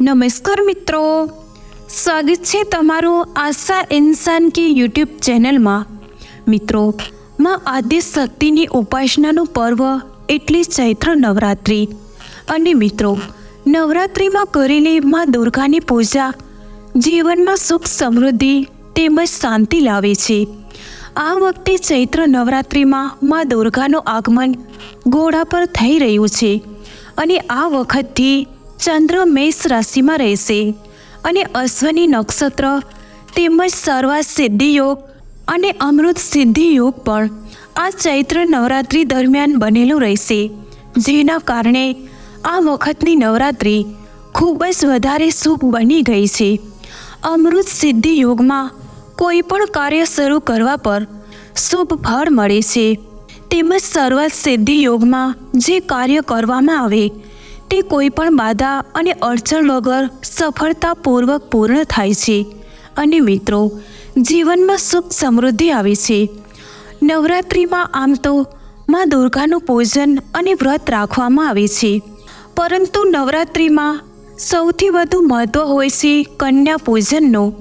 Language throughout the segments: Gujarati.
નમસ્કાર મિત્રો સ્વાગત છે તમારું આશા ઇન્સાન કે યુટ્યુબ ચેનલમાં મિત્રો માં આદ્ય શક્તિની ઉપાસનાનું પર્વ એટલે ચૈત્ર નવરાત્રિ અને મિત્રો નવરાત્રિમાં કરેલી માં દુર્ગાની પૂજા જીવનમાં સુખ સમૃદ્ધિ તેમજ શાંતિ લાવે છે આ વખતે ચૈત્ર નવરાત્રિમાં માં દુર્ગાનું આગમન ઘોડા પર થઈ રહ્યું છે અને આ વખતથી ચંદ્ર મેષ રાશિમાં રહેશે અને અશ્વની નક્ષત્ર તેમજ સર્વા સિદ્ધિ યોગ અને અમૃત સિદ્ધિ યોગ પણ આ ચૈત્ર નવરાત્રિ દરમિયાન બનેલું રહેશે. જેના કારણે આ વખતની નવરાત્રિ ખૂબ જ વધારે શુભ બની ગઈ છે. અમૃત સિદ્ધિ યોગમાં કોઈ પણ કાર્ય શરૂ કરવા પર શુભ ફળ મળે છે. તેમજ સર્વ સિદ્ધિ યોગમાં જે કાર્ય કરવામાં આવે તે કોઈ પણ બાધા અને અડચણ વગર સફળતાપૂર્વક પૂર્ણ થાય છે. અને મિત્રો, જીવનમાં સુખ સમૃદ્ધિ આવે છે. નવરાત્રિમાં આમ તો માં દુર્ગાનું પૂજન અને વ્રત રાખવામાં આવે છે. પરંતુ નવરાત્રિમાં સૌથી વધુ મહત્વ હોય છે કન્યા પૂજનનો.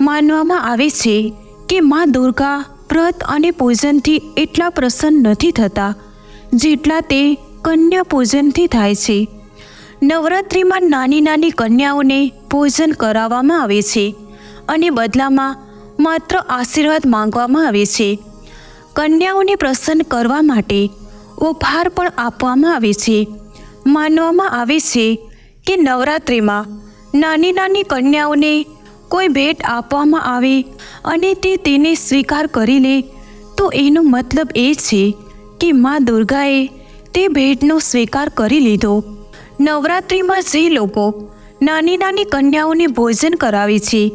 માનવામાં આવે છે કે માં દુર્ગા વ્રત અને પૂજનથી એટલા પ્રસન્ન નથી થતા, જેટલા તે કન્યા પૂજનથી થાય છે. નવરાત્રિમાં નાની નાની કન્યાઓને ભોજન કરાવવામાં આવે છે અને બદલામાં માત્ર આશીર્વાદ માંગવામાં આવે છે. કન્યાઓને પ્રસન્ન કરવા માટે ઉપહાર પણ આપવામાં આવે છે. માનવામાં આવે છે કે નવરાત્રિમાં નાની નાની કન્યાઓને કોઈ ભેટ આપવામાં આવે અને તે તેને સ્વીકાર કરી લે તો એનો મતલબ એ છે કે મા દુર્ગાએ તે ભેટનો સ્વીકાર કરી લીધો. નવરાત્રિમાં જે લોકો નાની નાની કન્યાઓને ભોજન કરાવે છે,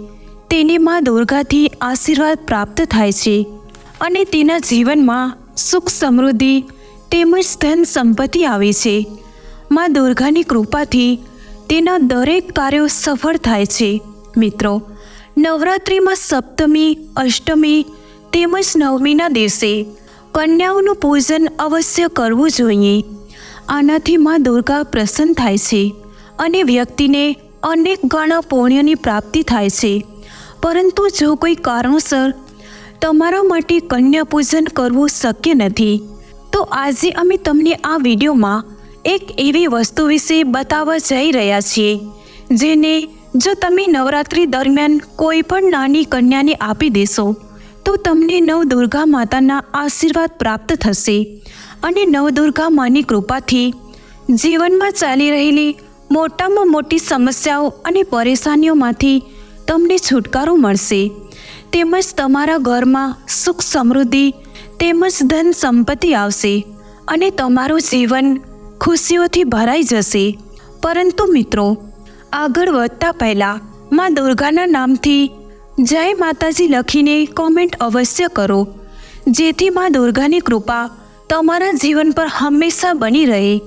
તેને મા દુર્ગાથી આશીર્વાદ પ્રાપ્ત થાય છે અને તેના જીવનમાં સુખ સમૃદ્ધિ તેમજ ધન સંપત્તિ આવે છે. મા દુર્ગાની કૃપાથી તેના દરેક કાર્યો સફળ થાય છે. મિત્રો, નવરાત્રિમાં સપ્તમી, અષ્ટમી તેમજ નવમીના દિવસે કન્યાઓનું પૂજન અવશ્ય કરવું જોઈએ. આનાથી માં દુર્ગા પ્રસન્ન થાય છે અને વ્યક્તિને અનેક ગણા પુણ્યની પ્રાપ્તિ થાય છે. પરંતુ જો કોઈ કારણોસર તમારા માટે કન્યા પૂજન કરવું શક્ય નથી, તો આજે અમે તમને આ વિડીયોમાં એક એવી વસ્તુ વિશે બતાવવા જઈ રહ્યા છીએ, જેને જો તમે નવરાત્રિ દરમિયાન કોઈ પણ નાની કન્યાને આપી દેશો, તો તમને નવ દુર્ગા માતાના આશીર્વાદ પ્રાપ્ત થશે. અને નવદુર્ગા માની કૃપાથી જીવનમાં ચાલી રહેલી મોટામાં મોટી સમસ્યાઓ અને પરેશાનીઓમાંથી તમને છુટકારો મળશે. તેમજ તમારા ઘરમાં સુખ સમૃદ્ધિ તેમજ ધન સંપત્તિ આવશે અને તમારું જીવન ખુશીઓથી ભરાઈ જશે. પરંતુ મિત્રો, આગળ વધતા પહેલાં માં દુર્ગાના નામથી જય માતાજી લખીને કોમેન્ટ અવશ્ય કરો. જેથી માં દુર્ગાની કૃપા તમારા જીવન પર હંમેશા બની રહે.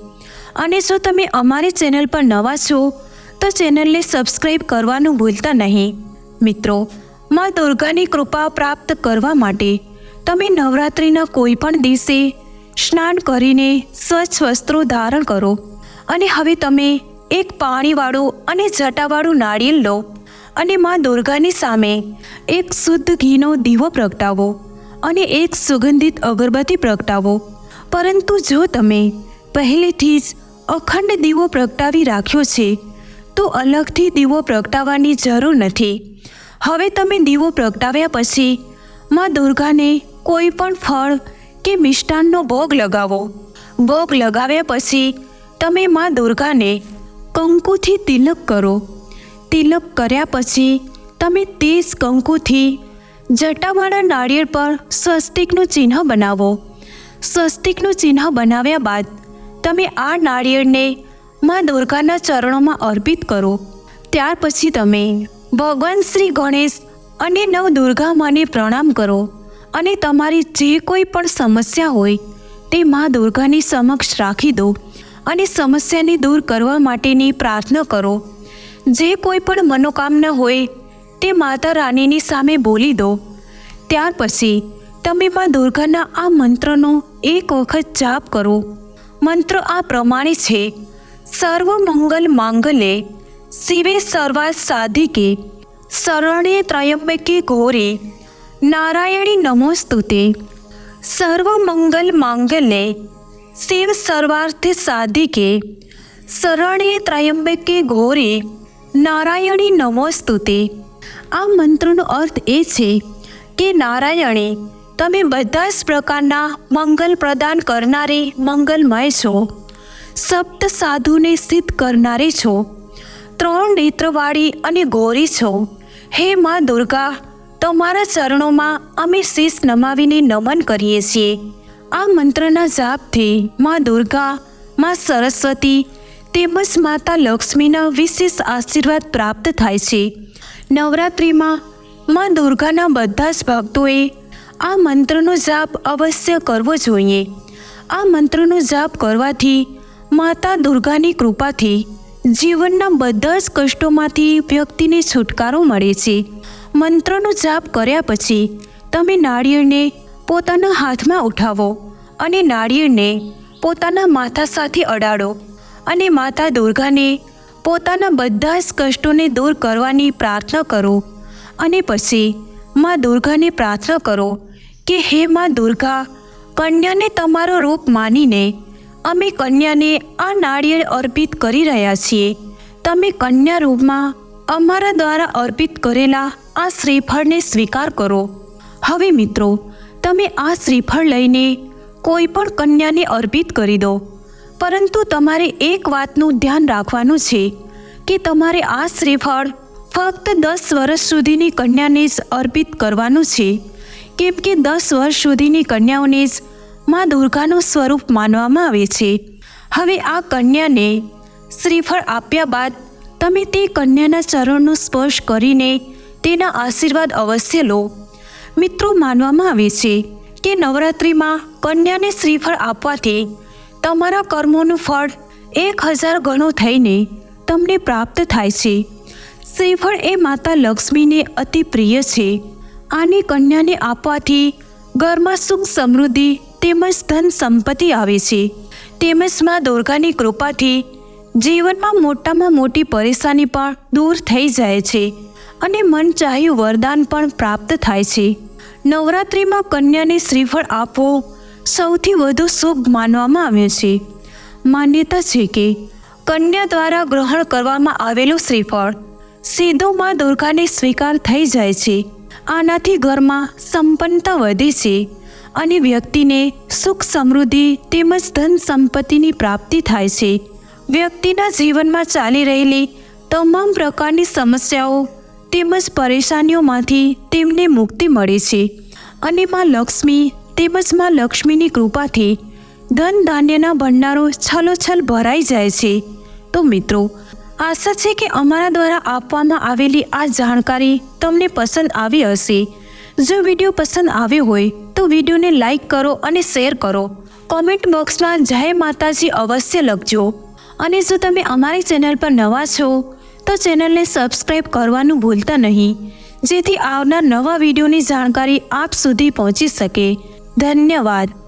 અને જો તમે અમારી ચેનલ પર નવા છો, તો ચેનલને સબસ્ક્રાઈબ કરવાનું ભૂલતા નહીં. મિત્રો, માં દુર્ગાની કૃપા પ્રાપ્ત કરવા માટે તમે નવરાત્રિના કોઈ પણ દિવસે સ્નાન કરીને સ્વચ્છ વસ્ત્રો ધારણ કરો. અને હવે તમે એક પાણીવાળું અને જટાવાળું નાળિયેર લો. અને માં દુર્ગાની સામે એક શુદ્ધ ઘીનો દીવો પ્રગટાવો. અને એક સુગંધિત અગરબત્તી પ્રગટાવો. પરંતુ જો તમે પહેલેથી જ અખંડ દીવો પ્રગટાવી રાખ્યો છે, તો અલગથી દીવો પ્રગટાવવાની જરૂર નથી. હવે તમે દીવો પ્રગટાવ્યા પછી માં દુર્ગાને કોઈ પણ ફળ કે મિષ્ટાનનો ભોગ લગાવો. ભોગ લગાવ્યા પછી તમે માં દુર્ગાને કંકુથી તિલક કરો. તિલક કર્યા પછી તમે તે જ કંકુથી જટાવાળા નાળિયેર પર સ્વસ્તિકનું ચિહ્ન બનાવો. સ્વસ્તિકનું ચિહ્ન બનાવ્યા બાદ તમે આ નાળિયેરને માં દુર્ગાના ચરણોમાં અર્પિત કરો. ત્યાર પછી તમે ભગવાન શ્રી ગણેશ અને નવ દુર્ગા માને પ્રણામ કરો અને તમારી જે કોઈ પણ સમસ્યા હોય તે માં દુર્ગાની સમક્ષ રાખી દો અને સમસ્યાને દૂર કરવા માટેની પ્રાર્થના કરો. જે કોઈ પણ મનોકામના હોય તે માતા રાણીની સામે બોલી દો. ત્યાર પછી તમે માં દુર્ગાના આ મંત્રનો એક વખત જાપ કરો. મંત્ર આ પ્રમાણે છે. સર્વ મંગલ માંગલે શિવે સર્વા સાધિકે, શરણે ત્રયંબકે ઘોરે, નારાયણી નમોસ્તુતે, સર્વ મંગલ માંગલે શિવ સર્વાર્થ સાધિકે, શરણે ત્રયંબકે ઘોરે, નારાયણી નમોસ્તુતે આ મંત્રનો અર્થ એ છે કે નારાયણે, તમે બધા જ પ્રકારના મંગલ પ્રદાન કરનારે મંગલમય છો. સપ્ત સાધુને સિદ્ધ કરનારી છો. ત્રણ નેત્રવાળી અને ગોરી છો. હે માં દુર્ગા, તમારા ચરણોમાં અમે શીશ નમાવીને નમન કરીએ છીએ. આ મંત્રના જાપથી માં દુર્ગા, માં સરસ્વતી તેમજ માતા લક્ષ્મીના વિશેષ આશીર્વાદ પ્રાપ્ત થાય છે. નવરાત્રિમાં માં દુર્ગાના બધા જ ભક્તોએ આ મંત્રનો જાપ અવશ્ય કરવો જોઈએ. આ મંત્રનો જાપ કરવાથી માતા દુર્ગાની કૃપાથી જીવનના બધા જ કષ્ટોમાંથી વ્યક્તિને છુટકારો મળે છે. મંત્રનો જાપ કર્યા પછી તમે નાળિયેરને પોતાના હાથમાં ઉઠાવો અને નાળિયેરને પોતાના માથા સાથે અડાડો અને માતા દુર્ગાને પોતાના બધા જ કષ્ટોને દૂર કરવાની પ્રાર્થના કરો. અને પછી માં દુર્ગાને પ્રાર્થના કરો કે, હે માં દુર્ગા, કન્યાને તમારો રૂપ માનીને અમે કન્યાને આ નાળિયેર અર્પિત કરી રહ્યા છીએ. તમે કન્યા રૂપમાં અમારા દ્વારા અર્પિત કરેલા આ શ્રીફળને સ્વીકાર કરો. હવે મિત્રો, તમે આ શ્રીફળ લઈને કોઈ પણ કન્યાને અર્પિત કરી દો. પરંતુ તમારે એક વાતનું ધ્યાન રાખવાનું છે કે તમારે આ શ્રીફળ ફક્ત દસ વર્ષ સુધીની કન્યાને જ અર્પિત કરવાનું છે. કેમ કે દસ વર્ષ સુધીની કન્યાઓને જ માં દુર્ગાનું સ્વરૂપ માનવામાં આવે છે. હવે આ કન્યાને શ્રીફળ આપ્યા બાદ તમે તે કન્યાના ચરણનો સ્પર્શ કરીને તેના આશીર્વાદ અવશ્ય લો. મિત્રો, માનવામાં આવે છે કે નવરાત્રિમાં કન્યાને શ્રીફળ આપવાથી તમારા કર્મોનું ફળ એક હજાર ગણો થઈને તમને પ્રાપ્ત થાય છે. શ્રીફળ એ માતા લક્ષ્મીને અતિ પ્રિય છે. આની કન્યાને આપવાથી ઘરમાં સુખ સમૃદ્ધિ તેમજ ધન સંપત્તિ આવે છે. તેમજ મા દુર્ગાની કૃપાથી જીવનમાં મોટામાં મોટી પરેશાની પણ દૂર થઈ જાય છે અને મન ચાહ્યું વરદાન પણ પ્રાપ્ત થાય છે. નવરાત્રિમાં કન્યાને શ્રીફળ આપવું સૌથી વધુ શુભ માનવામાં આવ્યું છે. માન્યતા છે કે, કન્યા દ્વારા ગ્રહણ કરવામાં આવેલું શ્રીફળ સીધો માં દુર્ગાને સ્વીકાર થઈ જાય છે. આનાથી ઘરમાં સંપન્નતા વધે છે અને વ્યક્તિને સુખ સમૃદ્ધિ તેમજ ધન સંપત્તિની પ્રાપ્તિ થાય છે. વ્યક્તિના જીવનમાં ચાલી રહેલી તમામ પ્રકારની સમસ્યાઓ તેમજ પરેશાનીઓમાંથી તેમને મુક્તિ મળે છે. અને માં લક્ષ્મી તેમજમાં લક્ષ્મીની કૃપાથી ધન ધાન્યના ભંડારો છલોછલ ભરાઈ જાય છે. તો મિત્રો, આશા છે કે અમારા દ્વારા આપવામાં આવેલી આ જાણકારી તમને પસંદ આવી હશે. જો વીડિયો પસંદ આવ્યો હોય, તો વિડીયોને લાઇક કરો અને શેર કરો. કોમેન્ટ બોક્સમાં જય માતાજી અવશ્ય લખજો. અને જો તમે અમારી ચેનલ પર નવા છો, તો ચેનલને સબસ્ક્રાઈબ કરવાનું ભૂલતા નહીં, જેથી આવનાર નવા વિડીયોની જાણકારી આપ સુધી પહોંચી શકે. धन्यवाद.